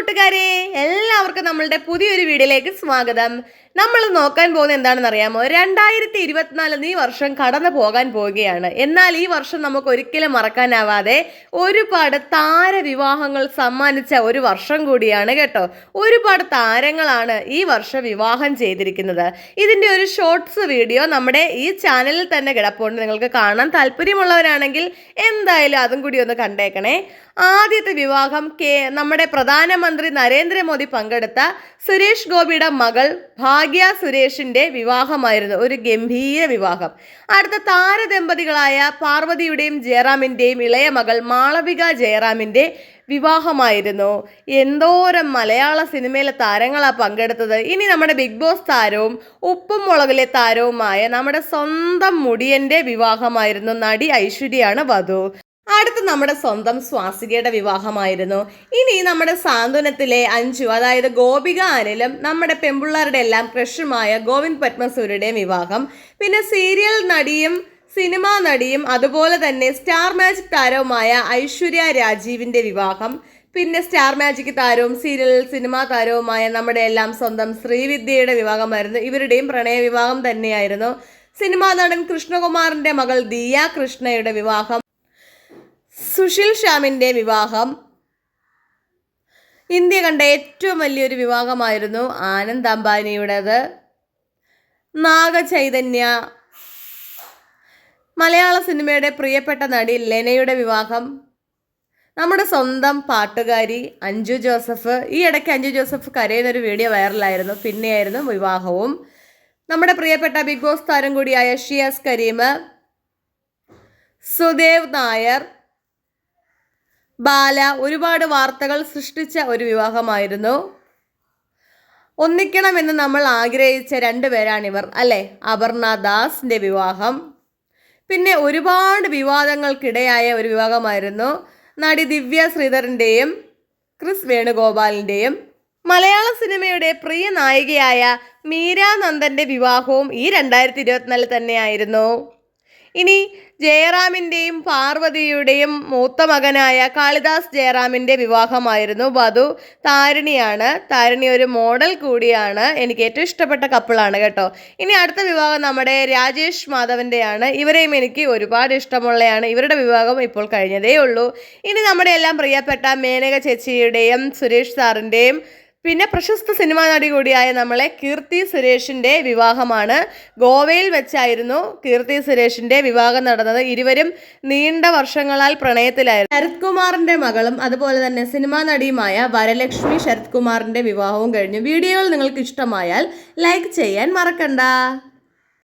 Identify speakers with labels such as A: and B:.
A: കൂട്ടുകാരെ എല്ലാവർക്കും നമ്മളുടെ പുതിയൊരു വീഡിയോയിലേക്ക് സ്വാഗതം. നമ്മൾ നോക്കാൻ പോകുന്നത് എന്താണെന്ന് അറിയാമോ രണ്ടായിരത്തി ഇരുപത്തിനാല് ഈ വർഷം കടന്നു പോകാൻ പോവുകയാണ്. എന്നാൽ ഈ വർഷം നമുക്ക് ഒരിക്കലും മറക്കാനാവാതെ ഒരുപാട് താരവിവാഹങ്ങൾ സമ്മാനിച്ച ഒരു വർഷം കൂടിയാണ് കേട്ടോ. ഒരുപാട് താരങ്ങളാണ് ഈ വർഷം വിവാഹം ചെയ്തിരിക്കുന്നത്. ഇതിന്റെ ഒരു ഷോർട്സ് വീഡിയോ നമ്മുടെ ഈ ചാനലിൽ തന്നെ കിടപ്പുണ്ട്. നിങ്ങൾക്ക് കാണാൻ താല്പര്യമുള്ളവരാണെങ്കിൽ എന്തായാലും അതും കൂടി ഒന്ന് കണ്ടേക്കണേ. ആദ്യത്തെ വിവാഹം കെ നമ്മുടെ പ്രധാനമന്ത്രി നരേന്ദ്രമോദി പങ്കെടുത്ത സുരേഷ് ഗോപിയുടെ മകൾ ഭാഗ്യ സുരേഷിന്റെ വിവാഹമായിരുന്നു. ഒരു ഗംഭീര വിവാഹം. അടുത്ത താരദമ്പതികളായ പാർവതിയുടെയും ജയറാമിന്റെയും ഇളയ മകൾ മാളവിക ജയറാമിന്റെ വിവാഹമായിരുന്നു. എന്തോരം മലയാള സിനിമയിലെ താരങ്ങളാ പങ്കെടുത്തത്. ഇനി നമ്മുടെ ബിഗ് ബോസ് താരവും ഉപ്പും മുളകിലെ താരവുമായ നമ്മുടെ സ്വന്തം മുടിയന്റെ വിവാഹമായിരുന്നു നടി ഐശ്വര്യയാണ് വധു. അടുത്ത് നമ്മുടെ സ്വന്തം സ്വാസികയുടെ വിവാഹമായിരുന്നു. ഇനി നമ്മുടെ സാന്ത്വനത്തിലെ അഞ്ചു അതായത് ഗോപിക അനിലും നമ്മുടെ പെമ്പിള്ളാരുടെ എല്ലാം ക്രഷുമായ ഗോവിന്ദ് പത്മസൂര്യയുടെയും വിവാഹം. പിന്നെ സീരിയൽ നടിയും സിനിമാ നടിയും അതുപോലെ തന്നെ സ്റ്റാർ മാജിക് താരവുമായ ഐശ്വര്യ രാജീവിന്റെ വിവാഹം. പിന്നെ സ്റ്റാർ മാജിക് താരവും സീരിയൽ സിനിമാ താരവുമായ നമ്മുടെ എല്ലാം സ്വന്തം ശ്രീവിദ്യയുടെ വിവാഹമായിരുന്നു. ഇവരുടെയും പ്രണയ വിവാഹം തന്നെയായിരുന്നു. സിനിമാ നടൻ കൃഷ്ണകുമാറിന്റെ മകൾ ദിയ കൃഷ്ണയുടെ വിവാഹം. സുശീൽ ശ്യാമിന്റെ വിവാഹം. ഇന്ത്യ കണ്ട ഏറ്റവും വലിയൊരു വിവാഹമായിരുന്നു ആനന്ദ് അംബാനിയുടേത്. നാഗചൈതന്യ. മലയാള സിനിമയുടെ പ്രിയപ്പെട്ട നടി ലെനയുടെ വിവാഹം. നമ്മുടെ സ്വന്തം പാട്ടുകാരി അഞ്ജു ജോസഫ്. ഈ ഇടയ്ക്ക് അഞ്ജു ജോസഫ് കരയുന്നൊരു വീഡിയോ വൈറലായിരുന്നു. പിന്നെയായിരുന്നു വിവാഹവും. നമ്മുടെ പ്രിയപ്പെട്ട ബിഗ് ബോസ് താരം കൂടിയായ ഷിയാസ് കരീം സുദേവ് നായർ ബാല ഒരുപാട് വാർത്തകൾ സൃഷ്ടിച്ച ഒരു വിവാഹമായിരുന്നു. ഒന്നിക്കണമെന്ന് നമ്മൾ ആഗ്രഹിച്ച രണ്ടുപേരാണിവർ അല്ലേ? അപർണ ദാസിന്റെ വിവാഹം. പിന്നെ ഒരുപാട് വിവാദങ്ങൾക്കിടയായ ഒരു വിവാഹമായിരുന്നു. നടി ദിവ്യ ശ്രീധറിന്റെയും ക്രിസ് വേണുഗോപാലിന്റെയും മലയാള സിനിമയുടെ പ്രിയ നായികയായ മീരാനന്ദന്റെ വിവാഹവും ഈ രണ്ടായിരത്തി ഇരുപത്തിനാലിൽ തന്നെയായിരുന്നു. ഇനി ജയറാമിന്റെയും പാർവതിയുടെയും മൂത്ത മകനായ കാളിദാസ് ജയറാമിന്റെ വിവാഹമായിരുന്നു. വധു താരിണിയാണ്. താരിണി ഒരു മോഡൽ കൂടിയാണ്. എനിക്ക് ഏറ്റവും ഇഷ്ടപ്പെട്ട കപ്പിളാണ് കേട്ടോ. ഇനി അടുത്ത വിവാഹം നമ്മുടെ രാജേഷ് മാധവന്റെയാണ് ഇവരെയും എനിക്ക് ഒരുപാട് ഇഷ്ടമുള്ളതാണ് ഇവരുടെ വിവാഹം ഇപ്പോൾ കഴിഞ്ഞതേ ഉള്ളൂ ഇനി നമ്മുടെ എല്ലാം പ്രിയപ്പെട്ട മേനക ചേച്ചിയുടെയും സുരേഷ് സാറിന്റെയും പിന്നെ പ്രശസ്ത സിനിമാ നടി കൂടിയായ നമ്മളെ കീർത്തി സുരേഷിന്റെ വിവാഹമാണ്. ഗോവയിൽ വെച്ചായിരുന്നു കീർത്തി സുരേഷിന്റെ വിവാഹം നടന്നത്. ഇരുവരും നീണ്ട വർഷങ്ങളാൽ പ്രണയത്തിലായിരുന്നു. ശരത് കുമാറിന്റെ മകളും അതുപോലെ തന്നെ സിനിമാ നടിയുമായ വരലക്ഷ്മി ശരത് കുമാറിന്റെ വിവാഹവും കഴിഞ്ഞു. വീഡിയോകൾ നിങ്ങൾക്ക് ഇഷ്ടമായാൽ ലൈക്ക് ചെയ്യാൻ മറക്കണ്ട.